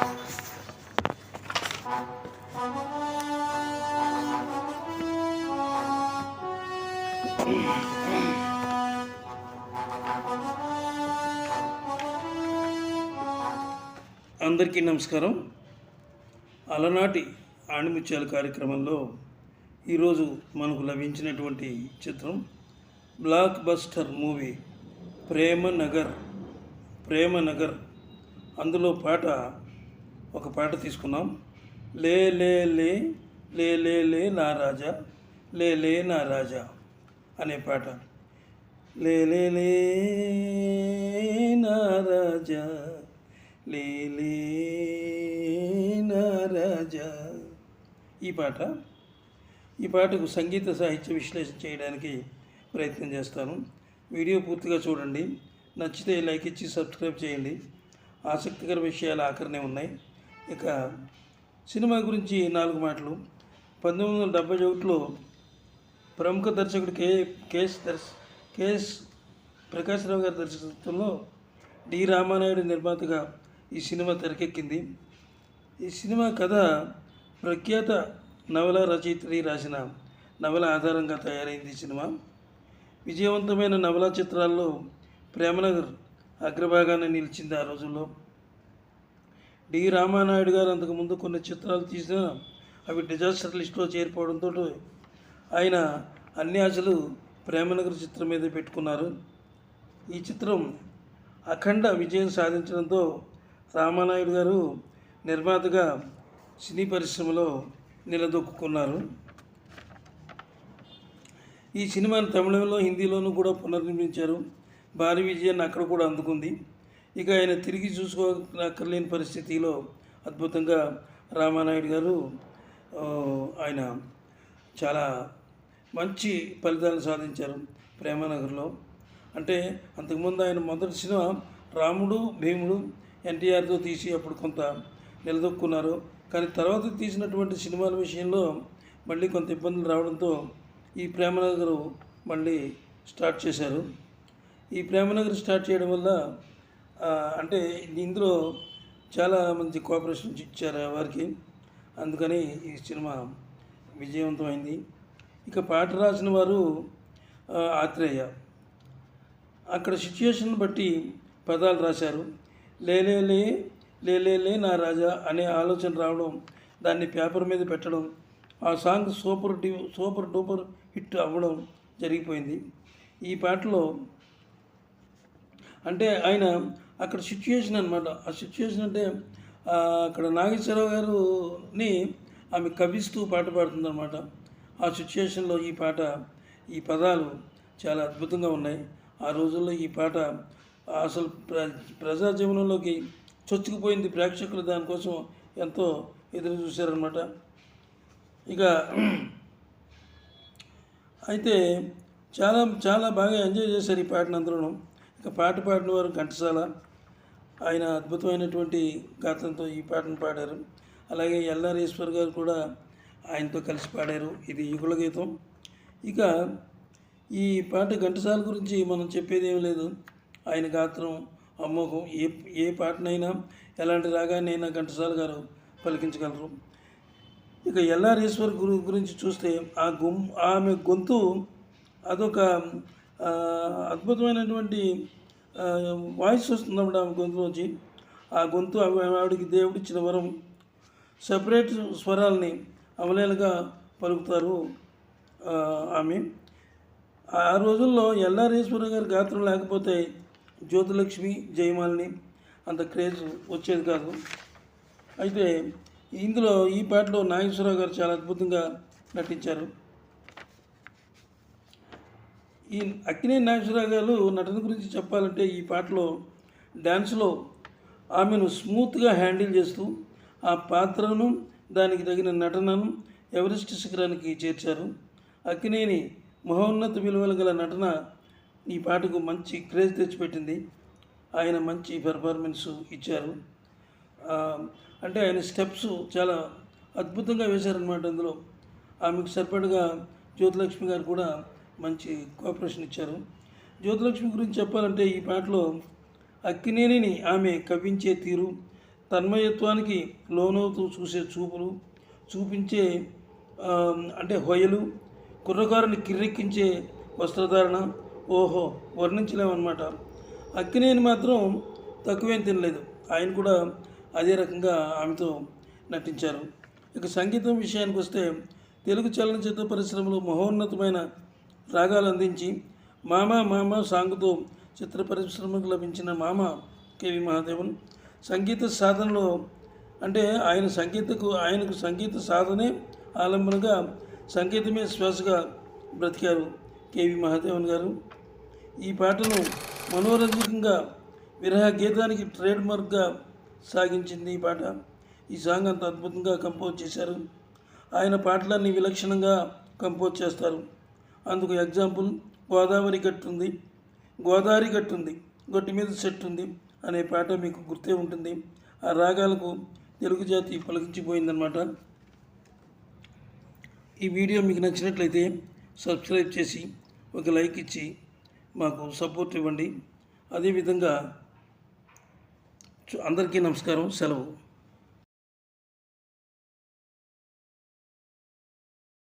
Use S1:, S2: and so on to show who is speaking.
S1: అందరికీ నమస్కారం. అలనాటి ఆణిముత్యాల కార్యక్రమంలో ఈరోజు మనకు లభించినటువంటి చిత్రం blockbuster movie Prema Nagar Prema Nagar. అందులో పాట ఒక పాట తీసుకున్నాం లే లే లే లే లే లే నా రాజా లే లే నా రాజా అనే పాట. లే లే లే నా రాజా లే లే నా రాజా. ఈ పాట ఈ పాటకు సంగీత సాహిత్య విశ్లేషణ చేయడానికి ప్రయత్నం చేస్తాను. వీడియో పూర్తిగా చూడండి. నచ్చితే లైక్ ఇచ్చి సబ్స్క్రైబ్ చేయండి. ఆసక్తికర విషయాలు ఆఖరినే ఉన్నాయి. ఇక సినిమా గురించి నాలుగు మాటలు. పంతొమ్మిది వందల డెబ్బై ఒకటిలో ప్రముఖ దర్శకుడు కే. కేఎస్ దర్శ కేఎస్ ప్రకాశ్రావు గారి దర్శకత్వంలో డి. రామానాయుడు నిర్మాతగా ఈ సినిమా తెరకెక్కింది. ఈ సినిమా కథ ప్రఖ్యాత నవల రచయిత్రి రాసిన నవల ఆధారంగా తయారైంది ఈ సినిమా. విజయవంతమైన నవలా చిత్రాల్లో ప్రేమనగర్ అగ్రభాగాన్ని నిలిచింది ఆ రోజుల్లో. డి రామానాయుడు గారు అంతకుముందు కొన్ని చిత్రాలు తీసిన అవి డిజాస్టర్ లిస్టులో చేరిపోవడంతో ఆయన అన్ని ఆశలు ప్రేమనగర్ చిత్రం మీద పెట్టుకున్నారు. ఈ చిత్రం అఖండ విజయం సాధించడంతో రామానాయుడు గారు నిర్మాతగా సినీ పరిశ్రమలో నిలదొక్కున్నారు. ఈ సినిమాను తమిళంలో హిందీలోనూ కూడా పునర్నిర్మించారు. భారీ విజయాన్ని అక్కడ కూడా అందుకుంది. ఇక ఆయన తిరిగి చూసుకోనక్కర్లేని పరిస్థితిలో అద్భుతంగా రామానాయుడు గారు ఆయన చాలా మంచి ఫలితాలు సాధించారు ప్రేమనగర్లో. అంటే అంతకుముందు ఆయన మొదటి సినిమా రాముడు భీముడు ఎన్టీఆర్తో తీసి అప్పుడు కొంత నిలదొక్కున్నారు. కానీ తర్వాత తీసినటువంటి సినిమాల విషయంలో మళ్ళీ కొంత ఇబ్బందులు రావడంతో ఈ ప్రేమనగర్ మళ్ళీ స్టార్ట్ చేశారు. ఈ ప్రేమనగర్ స్టార్ట్ చేయడం వల్ల అంటే ఇందులో చాలా మంచి కోఆపరేషన్ ఇచ్చారు వారికి. అందుకని ఈ సినిమా విజయవంతమైంది. ఇక పాట రాసిన వారు ఆత్రేయ. అక్కడ సిచ్యుయేషన్ బట్టి పదాలు రాశారు. లేలేలే లే లే నా రాజా అనే ఆలోచన రావడం దాన్ని పేపర్ మీద పెట్టడం ఆ సాంగ్ సూపర్ డి సూపర్ డూపర్ హిట్ అవ్వడం జరిగిపోయింది. ఈ పాటలో అంటే ఆయన అక్కడ సిచ్యుయేషన్ అనమాట ఆ సిచ్యుయేషన్ అంటే అక్కడ నాగేశ్వరరావు గారుని ఆమె కవిస్తూ పాట పాడుతుందన్నమాట. ఆ సిచ్యుయేషన్లో ఈ పాట ఈ పదాలు చాలా అద్భుతంగా ఉన్నాయి. ఆ రోజుల్లో ఈ పాట అసలు ప్ర ప్రజా జీవనంలోకి చొచ్చుకుపోయింది ప్రేక్షకులు. దానికోసం ఎంతో ఎదురు చూశారనమాట ఇక అయితే చాలా చాలా బాగా ఎంజాయ్ చేశారు ఈ పాటను అందరూ ఇక పాట పాడిన వారు ఘంటసాల ఆయన అద్భుతమైనటువంటి గాత్రంతో ఈ పాటను పాడారు. అలాగే ఎల్ఆర్ ఈశ్వర్ గారు కూడా ఆయనతో కలిసి పాడారు. ఇది యుగుల గీతం. ఇక ఈ పాట ఘంటసాల గురించి మనం చెప్పేది ఏమీ లేదు. ఆయన గాత్రం అమ్మోఘం ఏ ఏ పాటనైనా ఎలాంటి రాగానైనా ఘంటసాల గారు పలికించగలరు. ఇక ఎల్ఆర్ ఈశ్వర్ గురు గురించి చూస్తే ఆ గుం ఆమె గొంతు అదొక అద్భుతమైనటువంటి వాయిస్ వస్తుందన్నమాట ఆమె గొంతులోంచి? ఆ గొంతు ఆవిడకి దేవుడిచ్చిన వరం. సపరేట్ స్వరాల్ని అవలేలుగా పలుకుతారు ఆమె. ఆ రోజుల్లో ఎల్ఆర్ గారి గాత్రం లేకపోతే జ్యోతిలక్ష్మి జయమాలని అంత క్రేజ్ వచ్చేది కాదు. అయితే ఇందులో ఈ పాటలో నాగేశ్వరరావు గారు చాలా అద్భుతంగా నటించారు. ఈ అక్కినే నాగేశ్వరరావు గారు నటన గురించి చెప్పాలంటే ఈ పాటలో డ్యాన్స్లో ఆమెను స్మూత్గా హ్యాండిల్ చేస్తూ ఆ పాత్రను దానికి తగిన నటనను ఎవరెస్ట్ శిఖరానికి చేర్చారు. అక్కినేని మహోన్నత విలువలు గల నటన ఈ పాటకు మంచి క్రేజ్ తెచ్చిపెట్టింది. ఆయన మంచి పెర్ఫార్మెన్స్ ఇచ్చారు. అంటే ఆయన స్టెప్స్ చాలా అద్భుతంగా వేశారనమాట అందులో. ఆమెకు సరిపడగా జ్యోతిలక్ష్మి గారు కూడా మంచి కోఆపరేషన్ ఇచ్చారు. జ్యోతిలక్ష్మి గురించి చెప్పాలంటే ఈ పాటలో అక్కినేనిని ఆమె కవ్వించే తీరు తన్మయత్వానికి లోనవుతూ చూసే చూపులు చూపించే అంటే హొయలు కుర్రకారుని కిర్రెక్కించే వస్త్రధారణ ఓహో వర్ణించలేమన్నమాట. అక్కినేని మాత్రం తక్కువేం తినలేదు. ఆయన కూడా అదే రకంగా ఆమెతో నటించారు. ఇక సంగీతం విషయానికి వస్తే తెలుగు చలనచిత్ర పరిశ్రమలో మహోన్నతమైన రాగాలు అందించి మామ మామ సాంగ్తో చిత్ర పరిశ్రమకు లభించిన మామ కేవి మహాదేవన్ సంగీత సాధనలో అంటే ఆయన సంగీతకు ఆయనకు సంగీత సాధనే ఆలంబనగా సంగీతమే శ్వాసగా బ్రతికారు కేవి మహాదేవన్ గారు. ఈ పాటను మనోరంజకంగా విరహ గీతానికి ట్రేడ్ మార్క్గా సాగించింది ఈ పాట. ఈ సాంగ్ అంత అద్భుతంగా కంపోజ్ చేశారు. ఆయన పాటలన్నీ విలక్షణంగా కంపోజ్ చేస్తారు. అందుకు ఎగ్జాంపుల్ గోదావరి గట్టుంది గోదావరి గట్టుంది గట్టి మీద సెట్ ఉంది అనే పాట మీకు గుర్తే ఉంటుంది. ఆ రాగాలకు తెలుగు జాతి పలికించిపోయిందనమాట ఈ వీడియో మీకు నచ్చినట్లయితే సబ్స్క్రైబ్ చేసి ఒక లైక్ ఇచ్చి మాకు సపోర్ట్ ఇవ్వండి. అదేవిధంగా అందరికీ నమస్కారం. సెలవు.